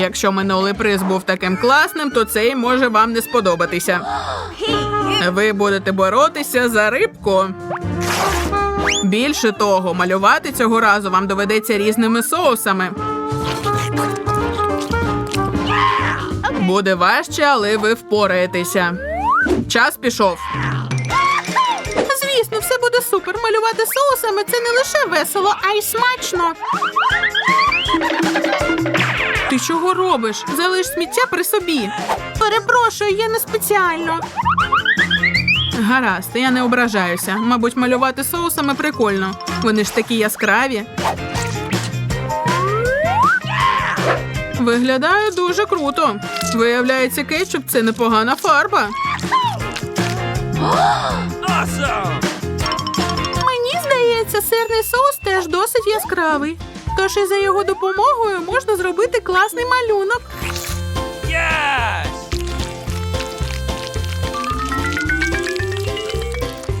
Якщо минулий приз був таким класним, то цей може вам не сподобатися. Ви будете боротися за рибку. Більше того, малювати цього разу вам доведеться різними соусами. Буде важче, але ви впораєтеся. Час пішов. Звісно, все буде супер. Малювати соусами це не лише весело, а й смачно. Ти чого робиш? Залиш сміття при собі. Перепрошую, я не спеціально. Гаразд, я не ображаюся. Мабуть, малювати соусами прикольно. Вони ж такі яскраві. Виглядає дуже круто. Виявляється, кетчуп це непогана фарба. Мені здається, сирний соус теж досить яскравий. Тож і за його допомогою можна зробити класний малюнок.